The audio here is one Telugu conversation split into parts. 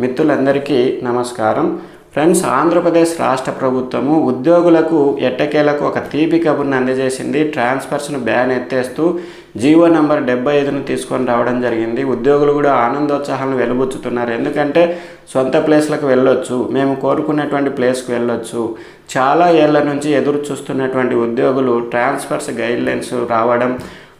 మిత్రులందరికీ నమస్కారం. ఫ్రెండ్స్ ఆంధ్రప్రదేశ్ రాష్ట్ర ప్రభుత్వము ఉద్యోగులకు ఎట్టకేలకు ఒక తీపి కబుర్ని అందజేసింది. ట్రాన్స్ఫర్స్ను బ్యాన్ ఎత్తేస్తూ జీవో నంబర్ డెబ్బై ఐదును తీసుకొని రావడం జరిగింది. ఉద్యోగులు కూడా ఆనందోత్సాహాలను వెలుబుచ్చుతున్నారు. ఎందుకంటే సొంత ప్లేస్లకు వెళ్ళొచ్చు. మేము కోరుకున్నటువంటి ప్లేస్కి వెళ్ళొచ్చు. చాలా ఏళ్ళ నుంచి ఎదురు చూస్తున్నటువంటి ఉద్యోగులు ట్రాన్స్ఫర్స్ గైడ్లైన్స్ రావడం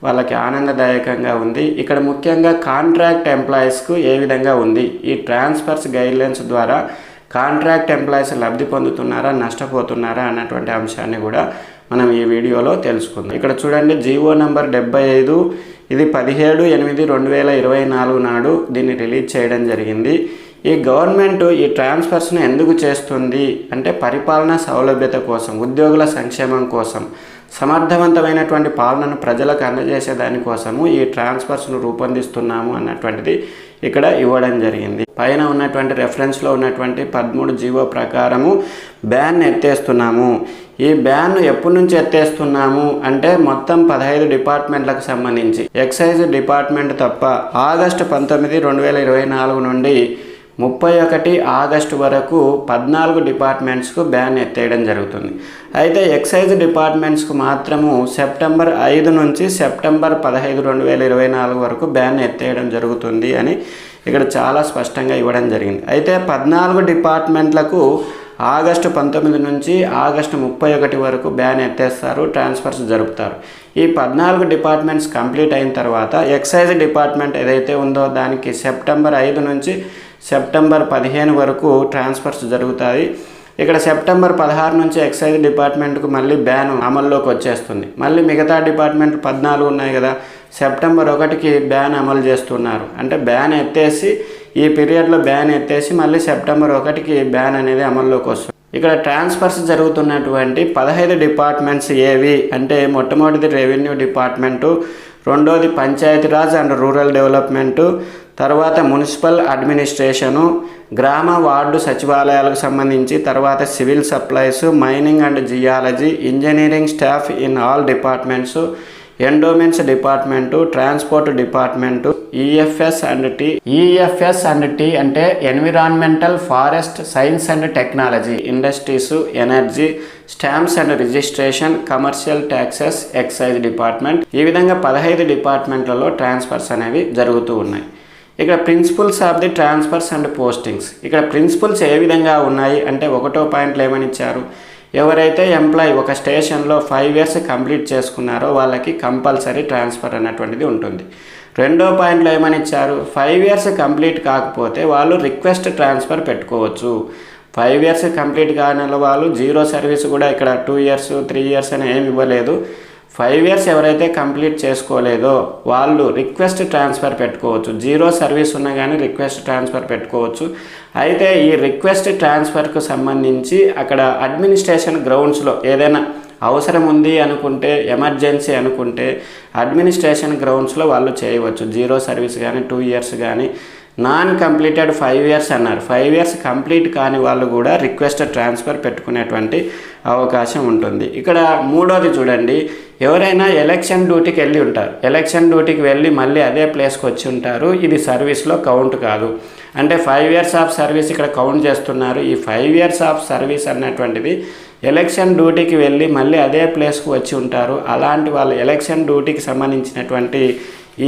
వాళ్ళకి ఆనందదాయకంగా ఉంది. ఇక్కడ ముఖ్యంగా కాంట్రాక్ట్ ఎంప్లాయీస్కు ఏ విధంగా ఉంది? ఈ ట్రాన్స్ఫర్స్ గైడ్లైన్స్ ద్వారా కాంట్రాక్ట్ ఎంప్లాయీస్ లబ్ధి పొందుతున్నారా నష్టపోతున్నారా అన్నటువంటి అంశాన్ని కూడా మనం ఈ వీడియోలో తెలుసుకుందాం. ఇక్కడ చూడండి జీవో నంబర్ డెబ్బై ఐదు ఇది పదిహేడు ఎనిమిది రెండు వేల ఇరవై నాలుగు నాడు దీన్ని రిలీజ్ చేయడం జరిగింది. ఈ గవర్నమెంట్ ఈ ట్రాన్స్ఫర్స్ను ఎందుకు చేస్తుంది? అంటే పరిపాలన సౌలభ్యత కోసం ఉద్యోగుల సంక్షేమం కోసం సమర్థవంతమైనటువంటి పాలనను ప్రజలకు అందజేసే దానికోసము ఈ ట్రాన్స్ఫర్స్ను రూపొందిస్తున్నాము అన్నటువంటిది ఇక్కడ ఇవ్వడం జరిగింది. పైన ఉన్నటువంటి రెఫరెన్స్లో ఉన్నటువంటి పదమూడు జీవో ప్రకారము బ్యాన్ ఎత్తేస్తున్నాము. ఈ బ్యాన్ ఎప్పటి నుంచి ఎత్తేస్తున్నాము అంటే మొత్తం పదహైదు డిపార్ట్మెంట్లకు సంబంధించి. ఎక్సైజ్ డిపార్ట్మెంట్ తప్ప ఆగస్టు పంతొమ్మిది రెండు వేల ఇరవై నాలుగు నుండి ముప్పై ఒకటి ఆగస్టు వరకు పద్నాలుగు డిపార్ట్మెంట్స్కు బ్యాన్ ఎత్తేయడం జరుగుతుంది. అయితే ఎక్సైజ్ డిపార్ట్మెంట్స్కు మాత్రము సెప్టెంబర్ ఐదు నుంచి సెప్టెంబర్ పదహైదు రెండు వేల ఇరవై నాలుగు వరకు బ్యాన్ ఎత్తేయడం జరుగుతుంది అని ఇక్కడ చాలా స్పష్టంగా ఇవ్వడం జరిగింది. అయితే పద్నాలుగు డిపార్ట్మెంట్లకు ఆగస్టు పంతొమ్మిది నుంచి ఆగస్టు ముప్పై ఒకటి వరకు బ్యాన్ ఎత్తేస్తారు ట్రాన్స్ఫర్స్ జరుపుతారు. ఈ పద్నాలుగు డిపార్ట్మెంట్స్ కంప్లీట్ అయిన తర్వాత ఎక్సైజ్ డిపార్ట్మెంట్ ఏదైతే ఉందో దానికి సెప్టెంబర్ ఐదు నుంచి సెప్టెంబర్ పదిహేను వరకు ట్రాన్స్ఫర్స్ జరుగుతాయి. ఇక్కడ సెప్టెంబర్ పదహారు నుంచి ఎక్సైజ్ డిపార్ట్మెంట్కు మళ్ళీ బ్యాన్ అమల్లోకి వచ్చేస్తుంది. మళ్ళీ మిగతా డిపార్ట్మెంట్ పద్నాలుగు ఉన్నాయి కదా సెప్టెంబర్ ఒకటికి బ్యాన్ అమలు చేస్తున్నారు. అంటే బ్యాన్ ఎత్తేసి ఈ పీరియడ్లో బ్యాన్ ఎత్తేసి మళ్ళీ సెప్టెంబర్ ఒకటికి బ్యాన్ అనేది అమల్లోకి వస్తుంది. ఇక్కడ ట్రాన్స్ఫర్స్ జరుగుతున్నటువంటి పదహైదు డిపార్ట్మెంట్స్ ఏవి అంటే మొట్టమొదటిది రెవెన్యూ డిపార్ట్మెంటు రెండోది పంచాయతీరాజ్ అండ్ రూరల్ డెవలప్మెంటు తర్వాత మున్సిపల్ అడ్మినిస్ట్రేషను గ్రామ వార్డు సచివాలయాలకు సంబంధించి తర్వాత civil supplies mining and geology engineering staff in all departments endowments department transport department EFS and T EFS and T అంటే environmental forest science and technology industries energy stamps and registration commercial taxes excise department. ఈ విధంగా పదహైదు డిపార్ట్మెంట్లలో ట్రాన్స్ఫర్స్ అనేవి జరుగుతూ ఉన్నాయి. ఇక్కడ principles of the transfers and postings ఇక్కడ ప్రిన్సిపల్స్ ఏ విధంగా ఉన్నాయి అంటే ఒకటో పాయింట్లు ఏమని ఇచ్చారు? ఎవరైతే ఎంప్లాయీ ఒక స్టేషన్లో ఫైవ్ ఇయర్స్ కంప్లీట్ చేసుకున్నారో వాళ్ళకి కంపల్సరీ ట్రాన్స్ఫర్ అన్నటువంటిది ఉంటుంది. రెండో పాయింట్లో ఏమని ఇచ్చారు? ఫైవ్ ఇయర్స్ కంప్లీట్ కాకపోతే వాళ్ళు రిక్వెస్ట్ ట్రాన్స్ఫర్ పెట్టుకోవచ్చు. ఫైవ్ ఇయర్స్ కంప్లీట్ కాని వాళ్ళు జీరో సర్వీస్ కూడా ఇక్కడ టూ ఇయర్స్ త్రీ ఇయర్స్ అని ఏమి ఇవ్వలేదు. ఫైవ్ ఇయర్స్ ఎవరైతే కంప్లీట్ చేసుకోలేదో వాళ్ళు రిక్వెస్ట్ ట్రాన్స్ఫర్ పెట్టుకోవచ్చు. జీరో సర్వీస్ ఉన్నా కానీ రిక్వెస్ట్ ట్రాన్స్ఫర్ పెట్టుకోవచ్చు. అయితే ఈ రిక్వెస్ట్ ట్రాన్స్ఫర్కు సంబంధించి అక్కడ అడ్మినిస్ట్రేషన్ గ్రౌండ్స్లో ఏదైనా అవసరం ఉంది అనుకుంటే ఎమర్జెన్సీ అనుకుంటే అడ్మినిస్ట్రేషన్ గ్రౌండ్స్లో వాళ్ళు చేయవచ్చు. జీరో సర్వీస్ కానీ టూ ఇయర్స్ కానీ నాన్ కంప్లీటెడ్ ఫైవ్ ఇయర్స్ అన్నారు. ఫైవ్ ఇయర్స్ కంప్లీట్ కాని వాళ్ళు కూడా రిక్వెస్ట్ ట్రాన్స్ఫర్ పెట్టుకునేటువంటి అవకాశం ఉంటుంది. ఇక్కడ మూడోది చూడండి. ఎవరైనా ఎలక్షన్ డ్యూటీకి వెళ్ళి ఉంటారు. ఎలక్షన్ డ్యూటీకి వెళ్ళి మళ్ళీ అదే ప్లేస్కి వచ్చి ఉంటారు. ఇది సర్వీస్లో కౌంట్ కాదు. అంటే ఫైవ్ ఇయర్స్ ఆఫ్ సర్వీస్ ఇక్కడ కౌంట్ చేస్తున్నారు. ఈ ఫైవ్ ఇయర్స్ ఆఫ్ సర్వీస్ అన్నటువంటిది ఎలక్షన్ డ్యూటీకి వెళ్ళి మళ్ళీ అదే ప్లేస్కి వచ్చి ఉంటారు. అలాంటి వాళ్ళు ఎలక్షన్ డ్యూటీకి సంబంధించినటువంటి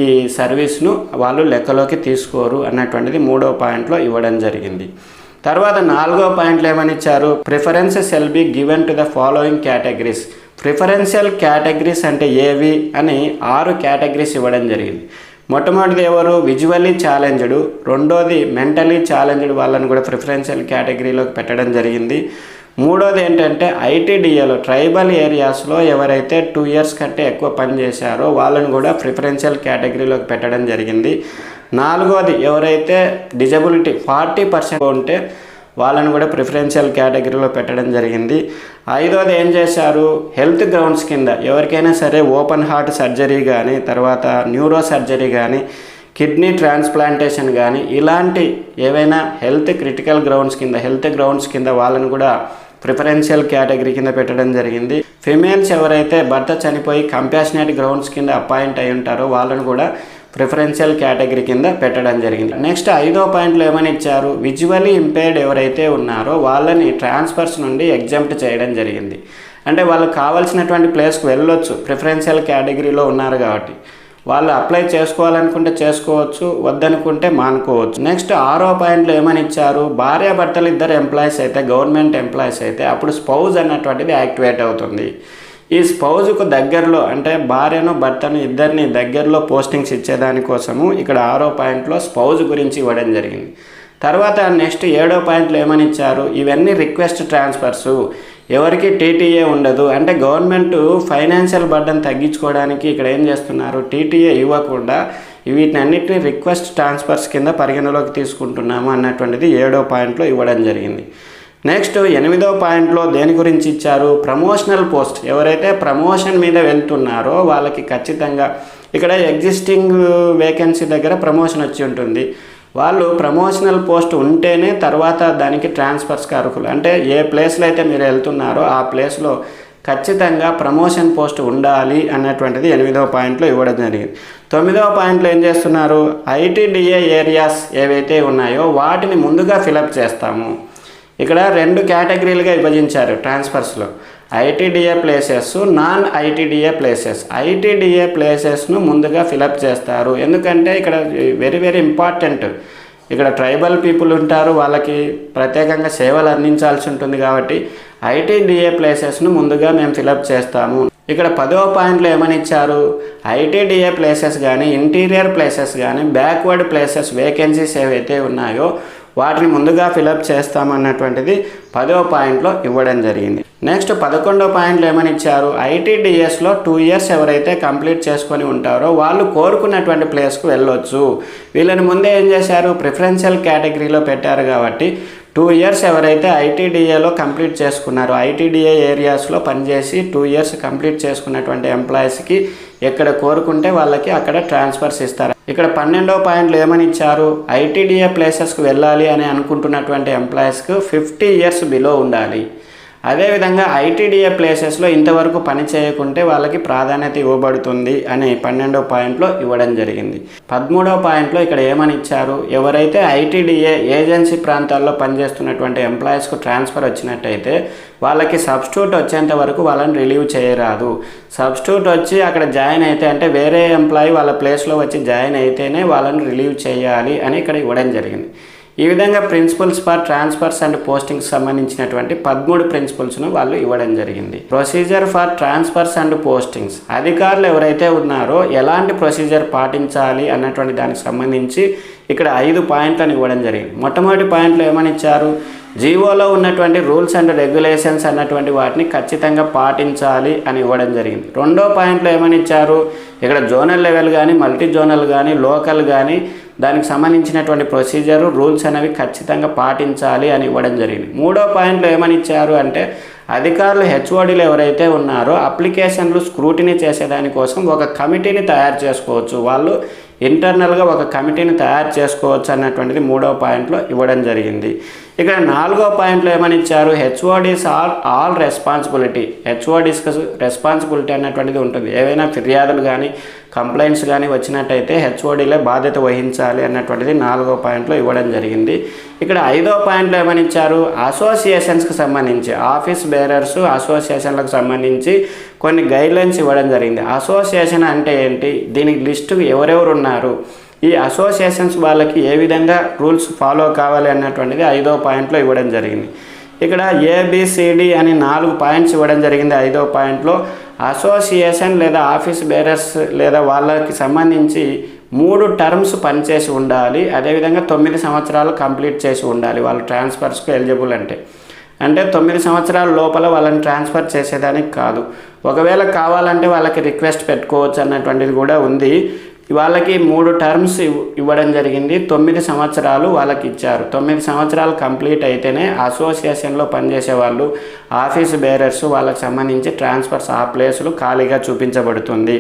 ఈ సర్వీస్ను వాళ్ళు లెక్కలోకి తీసుకోరు అన్నటువంటిది మూడో పాయింట్లో ఇవ్వడం జరిగింది. తర్వాత నాలుగో పాయింట్లు ఏమని ఇచ్చారు? Preference shall be given to the following categories. Preferential categories అంటే ఏవి అని ఆరు కేటగిరీస్ ఇవ్వడం జరిగింది. మొట్టమొదటిది ఎవరు? Visually challenged. రెండోది మెంటలీ ఛాలెంజ్డ్ వాళ్ళని కూడా ప్రిఫరెన్షియల్ కేటగిరీలోకి పెట్టడం జరిగింది. మూడోది ఏంటంటే ఐటీడీఏలో ట్రైబల్ ఏరియాస్లో ఎవరైతే టూ ఇయర్స్ కంటే ఎక్కువ పని చేశారో వాళ్ళని కూడా ప్రిఫరెన్షియల్ కేటగిరీలోకి పెట్టడం జరిగింది. నాలుగోది ఎవరైతే డిజబిలిటీ ఫార్టీ పర్సెంట్ ఉంటే వాళ్ళని కూడా ప్రిఫరెన్షియల్ కేటగిరీలో పెట్టడం జరిగింది. ఐదోది ఏం చేశారు? హెల్త్ గ్రౌండ్స్ కింద ఎవరికైనా సరే ఓపెన్ హార్ట్ సర్జరీ కానీ తర్వాత న్యూరో సర్జరీ కానీ కిడ్నీ ట్రాన్స్ప్లాంటేషన్ కానీ ఇలాంటి ఏవైనా హెల్త్ క్రిటికల్ గ్రౌండ్స్ కింద హెల్త్ గ్రౌండ్స్ కింద వాళ్ళని కూడా ప్రిఫరెన్షియల్ కేటగిరీ కింద పెట్టడం జరిగింది. ఫిమేల్స్ ఎవరైతే భర్త చనిపోయి కంపాషనేట్ గ్రౌండ్స్ కింద అపాయింట్ అయి ఉంటారో వాళ్ళను కూడా ప్రిఫరెన్షియల్ కేటగిరీ కింద పెట్టడం జరిగింది. నెక్స్ట్ ఐదో పాయింట్లో ఏమని ఇచ్చారు? విజువలీ ఇంపేర్డ్ ఎవరైతే ఉన్నారో వాళ్ళని ట్రాన్స్ఫర్స్ నుండి ఎగ్జామ్ట్ చేయడం జరిగింది. అంటే వాళ్ళకి కావాల్సినటువంటి ప్లేస్కి వెళ్ళొచ్చు ప్రిఫరెన్షియల్ కేటగిరీలో ఉన్నారు కాబట్టి. వాళ్ళు అప్లై చేసుకోవాలనుకుంటే చేసుకోవచ్చు వద్దనుకుంటే మానుకోవచ్చు. నెక్స్ట్ ఆరో పాయింట్లో ఏమని ఇచ్చారు? భార్యాభర్తలు ఇద్దరు ఎంప్లాయీస్ అయితే గవర్నమెంట్ ఎంప్లాయీస్ అయితే అప్పుడు స్పౌజ్ అన్నటువంటిది యాక్టివేట్ అవుతుంది. ఈ స్పౌజ్కు దగ్గరలో అంటే భార్యను భర్తను ఇద్దరిని దగ్గరలో పోస్టింగ్స్ ఇచ్చేదానికోసము ఇక్కడ ఆరో పాయింట్లో స్పౌజ్ గురించి ఇవ్వడం జరిగింది. తర్వాత నెక్స్ట్ ఏడో పాయింట్లో ఏమని ఇచ్చారు ఇవన్నీ రిక్వెస్ట్ ట్రాన్స్ఫర్సు. ఎవరికి టీటీఏ ఉండదు. అంటే గవర్నమెంట్ ఫైనాన్షియల్ బర్డన్ తగ్గించుకోవడానికి ఇక్కడ ఏం చేస్తున్నారు? టీటీఏ ఇవ్వకుండా వీటిని రిక్వెస్ట్ ట్రాన్స్ఫర్స్ కింద పరిగణలోకి తీసుకుంటున్నాము అన్నటువంటిది ఏడో పాయింట్లో ఇవ్వడం జరిగింది. నెక్స్ట్ ఎనిమిదో పాయింట్లో దేని గురించి ఇచ్చారు? Promotional post. ఎవరైతే ప్రమోషన్ మీద వెళ్తున్నారో వాళ్ళకి ఖచ్చితంగా ఇక్కడ ఎగ్జిస్టింగ్ వేకెన్సీ దగ్గర ప్రమోషన్ వచ్చి ఉంటుంది. వాళ్ళు ప్రమోషనల్ పోస్ట్ ఉంటేనే తర్వాత దానికి ట్రాన్స్ఫర్స్ అర్హులు అంటే ఏ ప్లేస్లో అయితే మీరు వెళ్తున్నారో ఆ ప్లేస్లో ఖచ్చితంగా ప్రమోషన్ పోస్ట్ ఉండాలి అన్నటువంటిది ఎనిమిదవ పాయింట్లో ఇవ్వడం జరిగింది. తొమ్మిదవ పాయింట్లో ఏం చేస్తున్నారు? ఐటీడీఏ ఏరియాస్ ఏవైతే ఉన్నాయో వాటిని ముందుగా ఫిలప్ చేస్తాము. ఇక్కడ రెండు కేటగిరీలుగా విభజించారు ట్రాన్స్ఫర్స్లో. ITDA places non ITDA places. ITDA ప్లేసెస్ను ముందుగా ఫిలప్ చేస్తారు. ఎందుకంటే ఇక్కడ వెరీ వెరీ ఇంపార్టెంట్. ఇక్కడ ట్రైబల్ పీపుల్ ఉంటారు వాళ్ళకి ప్రత్యేకంగా సేవలు అందించాల్సి ఉంటుంది కాబట్టి ఐటీడీఏ ప్లేసెస్ను ముందుగా మేము ఫిలప్ చేస్తాము. ఇక్కడ పదో పాయింట్లో ఏమని ఇచ్చారు? ఐటీడీఏ ప్లేసెస్ కానీ ఇంటీరియర్ ప్లేసెస్ కానీ బ్యాక్వర్డ్ ప్లేసెస్ వేకెన్సీస్ ఏవైతే ఉన్నాయో వాటిని ముందుగా ఫిలప్ చేస్తామన్నటువంటిది పదో పాయింట్లో ఇవ్వడం జరిగింది. నెక్స్ట్ పదకొండో పాయింట్లు ఏమని ఇచ్చారు? ఐటీడీఎస్లో టూ ఇయర్స్ ఎవరైతే కంప్లీట్ చేసుకొని ఉంటారో వాళ్ళు కోరుకున్నటువంటి ప్లేస్కు వెళ్ళొచ్చు. వీళ్ళని ముందే ఏం చేశారు? ప్రిఫరెన్షియల్ కేటగిరీలో పెట్టారు కాబట్టి టూ ఇయర్స్ ఎవరైతే ఐటీడీఏలో కంప్లీట్ చేసుకున్నారో ఐటీడీఏ ఏరియాస్లో పనిచేసి టూ ఇయర్స్ కంప్లీట్ చేసుకున్నటువంటి ఎంప్లాయీస్కి ఎక్కడ కోరుకుంటే వాళ్ళకి అక్కడ ట్రాన్స్ఫర్స్ ఇస్తారు. ఇక్కడ పన్నెండో పాయింట్లు ఏమని ఇచ్చారు? ఐటీడీఏ ప్లేసెస్కి వెళ్ళాలి అని అనుకుంటున్నటువంటి ఎంప్లాయీస్కు ఫిఫ్టీ ఇయర్స్ బిలో ఉండాలి. అదేవిధంగా ఐటీడీఏ ప్లేసెస్లో ఇంతవరకు పని చేయకుంటే వాళ్ళకి ప్రాధాన్యత ఇవ్వబడుతుంది అని పన్నెండో పాయింట్లో ఇవ్వడం జరిగింది. పదమూడవ పాయింట్లో ఇక్కడ ఏమని ఇచ్చారు? ఎవరైతే ఐటీడీఏ ఏజెన్సీ ప్రాంతాల్లో పనిచేస్తున్నటువంటి ఎంప్లాయీస్కు ట్రాన్స్ఫర్ వచ్చినట్టయితే వాళ్ళకి సబ్స్టిట్యూట్ వచ్చేంత వరకు వాళ్ళని రిలీవ్ చేయరాదు. సబ్స్టిట్యూట్ వచ్చి అక్కడ జాయిన్ అయితే అంటే వేరే ఎంప్లాయీ వాళ్ళ ప్లేస్లో వచ్చి జాయిన్ అయితేనే వాళ్ళని రిలీవ్ చేయాలి అని ఇక్కడ ఇవ్వడం జరిగింది. ఈ విధంగా principles for transfers and postings సంబంధించినటువంటి పదమూడు ప్రిన్సిపల్స్ను వాళ్ళు ఇవ్వడం జరిగింది. Procedure for transfers and postings అధికారులు ఎవరైతే ఉన్నారో ఎలాంటి ప్రొసీజర్ పాటించాలి అన్నటువంటి దానికి సంబంధించి ఇక్కడ ఐదు పాయింట్లను ఇవ్వడం జరిగింది. మొట్టమొదటి పాయింట్లో ఏమని ఇచ్చారు? జీవోలో ఉన్నటువంటి రూల్స్ అండ్ రెగ్యులేషన్స్ అన్నటువంటి వాటిని ఖచ్చితంగా పాటించాలి అని ఇవ్వడం జరిగింది. రెండో పాయింట్లో ఏమని ఇచ్చారు? ఇక్కడ జోనల్ లెవెల్ కానీ మల్టీ జోనల్ కానీ లోకల్ కానీ దానికి సంబంధించినటువంటి ప్రొసీజర్ రూల్స్ అనేవి ఖచ్చితంగా పాటించాలి అని ఇవ్వడం జరిగింది. మూడో పాయింట్లో ఏమని ఇచ్చారు అంటే అధికారులు హెచ్ఓడీలు ఎవరైతే ఉన్నారో అప్లికేషన్లు స్క్రూటినీ చేసేదానికోసం ఒక కమిటీని తయారు చేసుకోవచ్చు. వాళ్ళు ఇంటర్నల్గా ఒక కమిటీని తయారు చేసుకోవచ్చు అన్నటువంటిది మూడో పాయింట్లో ఇవ్వడం జరిగింది. ఇక్కడ నాలుగో పాయింట్లో ఏమని ఇచ్చారు? హెచ్ఓడీస్ ఆర్ ఆల్ రెస్పాన్సిబిలిటీ హెచ్ఓడీస్కి రెస్పాన్సిబిలిటీ అన్నటువంటిది ఉంటుంది. ఏవైనా ఫిర్యాదులు కానీ కంప్లైంట్స్ కానీ వచ్చినట్టయితే హెచ్ఓడీలే బాధ్యత వహించాలి అన్నటువంటిది నాలుగో పాయింట్లో ఇవ్వడం జరిగింది. ఇక్కడ ఐదో పాయింట్లో ఏమని ఇచ్చారు అసోసియేషన్స్కి సంబంధించి ఆఫీస్ బేరర్స్ అసోసియేషన్లకు సంబంధించి కొన్ని గైడ్లైన్స్ ఇవ్వడం జరిగింది. అసోసియేషన్ అంటే ఏంటి? దీనికి లిస్టు ఎవరెవరు ఉన్నారు? ఈ అసోసియేషన్స్ వాళ్ళకి ఏ విధంగా రూల్స్ ఫాలో కావాలి అన్నటువంటిది ఐదో పాయింట్లో ఇవ్వడం జరిగింది. ఇక్కడ ఏబిసిడి అని నాలుగు పాయింట్స్ ఇవ్వడం జరిగింది ఐదో పాయింట్లో. అసోసియేషన్ లేదా ఆఫీస్ బేరర్స్ లేదా వాళ్ళకి సంబంధించి మూడు టర్మ్స్ పనిచేసి ఉండాలి. అదేవిధంగా తొమ్మిది సంవత్సరాలు కంప్లీట్ చేసి ఉండాలి. వాళ్ళు ట్రాన్స్ఫర్స్కు ఎలిజిబుల్ అంటే. అంటే తొమ్మిది సంవత్సరాల లోపల వాళ్ళని ట్రాన్స్ఫర్ చేసేదానికి కాదు. ఒకవేళ కావాలంటే వాళ్ళకి రిక్వెస్ట్ పెట్టుకోవచ్చు అన్నటువంటిది కూడా ఉంది. వాళ్ళకి మూడు టర్మ్స్ ఇవ్వడం జరిగింది. తొమ్మిది సంవత్సరాలు వాళ్ళకి ఇచ్చారు తొమ్మిది సంవత్సరాలు కంప్లీట్ అయితేనే అసోసియేషన్లో పనిచేసే వాళ్ళు ఆఫీస్ బేరర్స్ వాళ్ళకి సంబంధించి ట్రాన్స్ఫర్స్ ఆ ప్లేసులు ఖాళీగా చూపించబడుతుంది.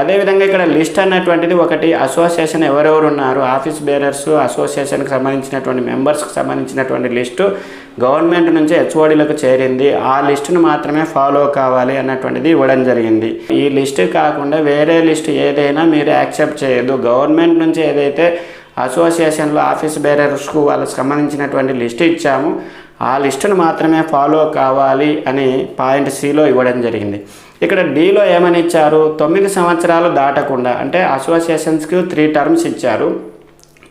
అదేవిధంగా ఇక్కడ లిస్ట్ అన్నటువంటిది ఒకటి. అసోసియేషన్ ఎవరెవరు ఉన్నారు ఆఫీస్ బేరర్స్ అసోసియేషన్కి సంబంధించినటువంటి మెంబర్స్కి సంబంధించినటువంటి లిస్టు. గవర్నమెంట్ నుంచి హెచ్ఓడిలకు చేరింది. ఆ లిస్టును మాత్రమే ఫాలో కావాలి అన్నటువంటిది ఇవ్వడం జరిగింది. ఈ లిస్ట్ కాకుండా వేరే లిస్ట్ ఏదైనా మీరు యాక్సెప్ట్ చేయొద్దు. గవర్నమెంట్ నుంచి ఏదైతే అసోసియేషన్లో ఆఫీస్ బేరర్స్కు వాళ్ళకి సంబంధించినటువంటి లిస్ట్ ఇచ్చాము ఆ లిస్టును మాత్రమే ఫాలో కావాలి అని పాయింట్ సిలో ఇవ్వడం జరిగింది. ఇక్కడ డీలో ఏమని ఇచ్చారు? తొమ్మిది సంవత్సరాలు దాటకుండా అంటే అసోసియేషన్స్కి త్రీ టర్మ్స్ ఇచ్చారు.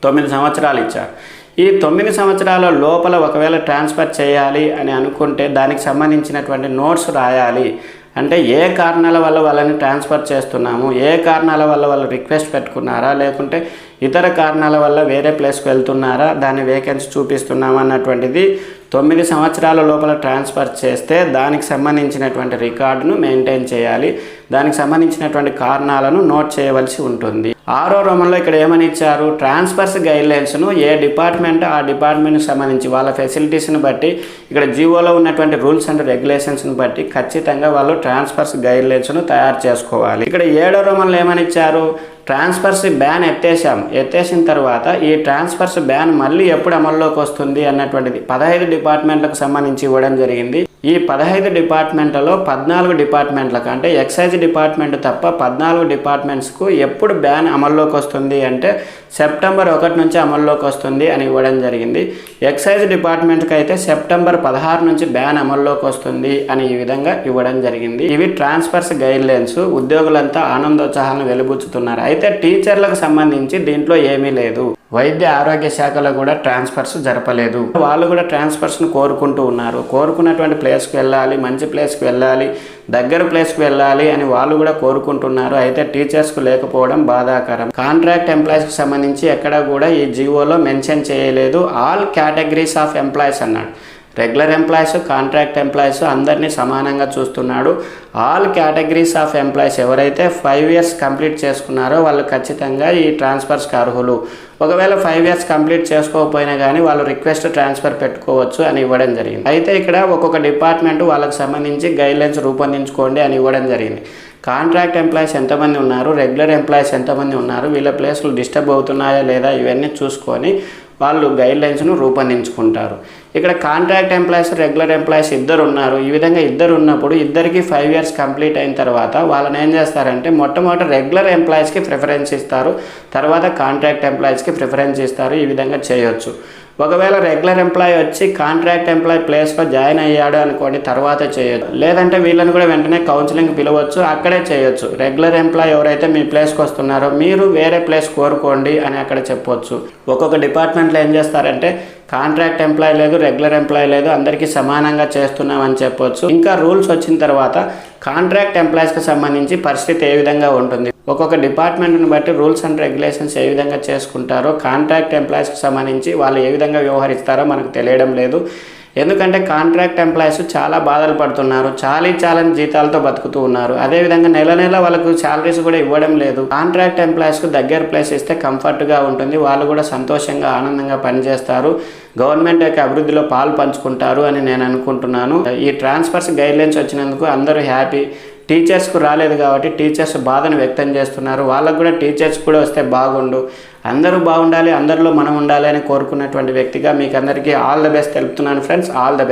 తొమ్మిది సంవత్సరాలు ఇచ్చారు. ఈ తొమ్మిది సంవత్సరాల లోపల ఒకవేళ ట్రాన్స్ఫర్ చేయాలి అని అనుకుంటే దానికి సంబంధించినటువంటి నోట్స్ రాయాలి. అంటే ఏ కారణాల వల్ల వాళ్ళని ట్రాన్స్ఫర్ చేస్తున్నాము? ఏ కారణాల వల్ల వాళ్ళు రిక్వెస్ట్ పెట్టుకున్నారా? లేకుంటే ఇతర కారణాల వల్ల వేరే ప్లేస్కి వెళ్తున్నారా? దాని వేకెన్సీ చూపిస్తున్నామా? అన్నటువంటిది తొమ్మిది సంవత్సరాల లోపల ట్రాన్స్ఫర్ చేస్తే దానికి సంబంధించినటువంటి రికార్డును మెయింటైన్ చేయాలి. దానికి సంబంధించినటువంటి కారణాలను నోట్ చేయవలసి ఉంటుంది. ఆరో రోమంలో ఇక్కడ ఏమని ఇచ్చారు? ట్రాన్స్ఫర్స్ గైడ్లైన్స్ను ఏ డిపార్ట్మెంట్ ఆ డిపార్ట్మెంట్కి సంబంధించి వాళ్ళ ఫెసిలిటీస్ని బట్టి ఇక్కడ జీవోలో ఉన్నటువంటి రూల్స్ అండ్ రెగ్యులేషన్స్ని బట్టి ఖచ్చితంగా వాళ్ళు ట్రాన్స్ఫర్స్ గైడ్లైన్స్ను తయారు చేసుకోవాలి. ఇక్కడ ఏడో రోమంలో ఏమని ఇచ్చారు? ట్రాన్స్ఫర్స్ బ్యాన్ ఎత్తేసాం ఎత్తేసిన తర్వాత ఈ ట్రాన్స్ఫర్స్ బ్యాన్ మళ్ళీ ఎప్పుడు అమల్లోకి వస్తుంది అన్నటువంటిది పదహైదు డిపార్ట్మెంట్లకు సంబంధించి ఇవ్వడం జరిగింది. ఈ పదహైదు డిపార్ట్మెంట్లలో పద్నాలుగు డిపార్ట్మెంట్లకు అంటే ఎక్సైజ్ డిపార్ట్మెంట్ తప్ప పద్నాలుగు డిపార్ట్మెంట్స్కు ఎప్పుడు బ్యాన్ అమల్లోకి వస్తుంది అంటే సెప్టెంబర్ ఒకటి నుంచి అమల్లోకి వస్తుంది అని ఇవ్వడం జరిగింది. ఎక్సైజ్ డిపార్ట్మెంట్కి అయితే సెప్టెంబర్ పదహారు నుంచి బ్యాన్ అమల్లోకి వస్తుంది అని ఈ విధంగా ఇవ్వడం జరిగింది. ఇవి ట్రాన్స్ఫర్స్ గైడ్లైన్స్. ఉద్యోగులంతా ఆనందోత్సాహాలను వెలుబుచ్చుతున్నారు. అయితే టీచర్లకు సంబంధించి దీంట్లో ఏమీ లేదు. వైద్య ఆరోగ్య శాఖలో కూడా ట్రాన్స్ఫర్స్ జరపలేదు. వాళ్ళు కూడా ట్రాన్స్ఫర్స్ను కోరుకుంటూ ఉన్నారు. కోరుకున్నటువంటి ప్లేస్కి వెళ్ళాలి మంచి ప్లేస్కి వెళ్ళాలి దగ్గర ప్లేస్కి వెళ్ళాలి అని వాళ్ళు కూడా కోరుకుంటున్నారు. అయితే టీచర్స్కు లేకపోవడం బాధాకరం. కాంట్రాక్ట్ ఎంప్లాయీస్కి సంబంధించి ఎక్కడ కూడా ఈ జీవోలో మెన్షన్ చేయలేదు. ఆల్ కేటగిరీస్ ఆఫ్ ఎంప్లాయీస్ అన్నాడు. రెగ్యులర్ ఎంప్లాయీస్ కాంట్రాక్ట్ ఎంప్లాయీస్ అందరినీ సమానంగా చూస్తున్నాడు. ఆల్ కేటగిరీస్ ఆఫ్ ఎంప్లాయీస్ ఎవరైతే ఫైవ్ ఇయర్స్ కంప్లీట్ చేసుకున్నారో వాళ్ళు ఖచ్చితంగా ఈ ట్రాన్స్ఫర్స్కి అర్హులు. ఒకవేళ ఫైవ్ ఇయర్స్ కంప్లీట్ చేసుకోకపోయినా కానీ వాళ్ళు రిక్వెస్ట్ ట్రాన్స్ఫర్ పెట్టుకోవచ్చు అని ఇవ్వడం జరిగింది. అయితే ఇక్కడ ఒక్కొక్క డిపార్ట్మెంట్ వాళ్ళకి సంబంధించి గైడ్లైన్స్ రూపొందించుకోండి అని ఇవ్వడం జరిగింది. కాంట్రాక్ట్ ఎంప్లాయీస్ ఎంతమంది ఉన్నారు? రెగ్యులర్ ఎంప్లాయీస్ ఎంతమంది ఉన్నారు? వీళ్ళ ప్లేస్లు డిస్టర్బ్ అవుతున్నాయా లేదా? ఇవన్నీ చూసుకొని వాళ్ళు గైడ్లైన్స్ను రూపొందించుకుంటారు. ఇక్కడ కాంట్రాక్ట్ ఎంప్లాయీస్ రెగ్యులర్ ఎంప్లాయీస్ ఇద్దరు ఉన్నారు ఈ విధంగా ఇద్దరు ఉన్నప్పుడు ఇద్దరికి ఫైవ్ ఇయర్స్ కంప్లీట్ అయిన తర్వాత వాళ్ళని ఏం చేస్తారంటే మొట్టమొదటి రెగ్యులర్ ఎంప్లాయీస్కి ప్రిఫరెన్స్ ఇస్తారు. తర్వాత కాంట్రాక్ట్ ఎంప్లాయీస్కి ప్రిఫరెన్స్ ఇస్తారు. ఈ విధంగా చేయొచ్చు. ఒకవేళ రెగ్యులర్ ఎంప్లాయీ వచ్చి కాంట్రాక్ట్ ఎంప్లాయీ ప్లేస్లో జాయిన్ అయ్యాడు అనుకోండి తర్వాత చేయొచ్చు. లేదంటే వీళ్ళని కూడా వెంటనే కౌన్సిలింగ్ పిలవచ్చు అక్కడే చేయొచ్చు. రెగ్యులర్ ఎంప్లాయీ ఎవరైతే మీ ప్లేస్కి వస్తున్నారో మీరు వేరే ప్లేస్ కోరుకోండి అని అక్కడ చెప్పొచ్చు. ఒక్కొక్క డిపార్ట్మెంట్లో ఏం చేస్తారంటే కాంట్రాక్ట్ ఎంప్లాయీ లేదు రెగ్యులర్ ఎంప్లాయీ లేదు అందరికీ సమానంగా చేస్తున్నామని చెప్పొచ్చు. ఇంకా రూల్స్ వచ్చిన తర్వాత కాంట్రాక్ట్ ఎంప్లాయీస్కి సంబంధించి పరిస్థితి ఏ విధంగా ఉంటుంది? ఒక్కొక్క డిపార్ట్మెంట్ని బట్టి రూల్స్ అండ్ రెగ్యులేషన్స్ ఏ విధంగా చేసుకుంటారో కాంట్రాక్ట్ ఎంప్లాయీస్కి సంబంధించి వాళ్ళు ఏ విధంగా వ్యవహరిస్తారో మనకు తెలియడం లేదు. ఎందుకంటే కాంట్రాక్ట్ ఎంప్లాయీస్ చాలా బాధలు పడుతున్నారు చాలీ చాలని జీతాలతో బతుకుతూ ఉన్నారు. అదేవిధంగా నెల నెల వాళ్ళకు శాలరీస్ కూడా ఇవ్వడం లేదు. కాంట్రాక్ట్ ఎంప్లాయీస్కు దగ్గర ప్లేస్ ఇస్తే కంఫర్ట్గా ఉంటుంది. వాళ్ళు కూడా సంతోషంగా ఆనందంగా పనిచేస్తారు. గవర్నమెంట్ యొక్క అభివృద్ధిలో పాలు పంచుకుంటారు అని నేను అనుకుంటున్నాను. ఈ ట్రాన్స్ఫర్స్ గైడ్లైన్స్ వచ్చినందుకు అందరూ హ్యాపీ. టీచర్స్కు రాలేదు కాబట్టి టీచర్స్ బాధను వ్యక్తం చేస్తున్నారు. వాళ్ళకు కూడా టీచర్స్ కూడా వస్తే బాగుండు. అందరూ బాగుండాలి అందరిలో మనం ఉండాలి అని కోరుకున్నటువంటి వ్యక్తిగా మీకు అందరికీ ఆల్ ద బెస్ట్ తెలుపుతున్నాను ఫ్రెండ్స్ ఆల్ ద బెస్ట్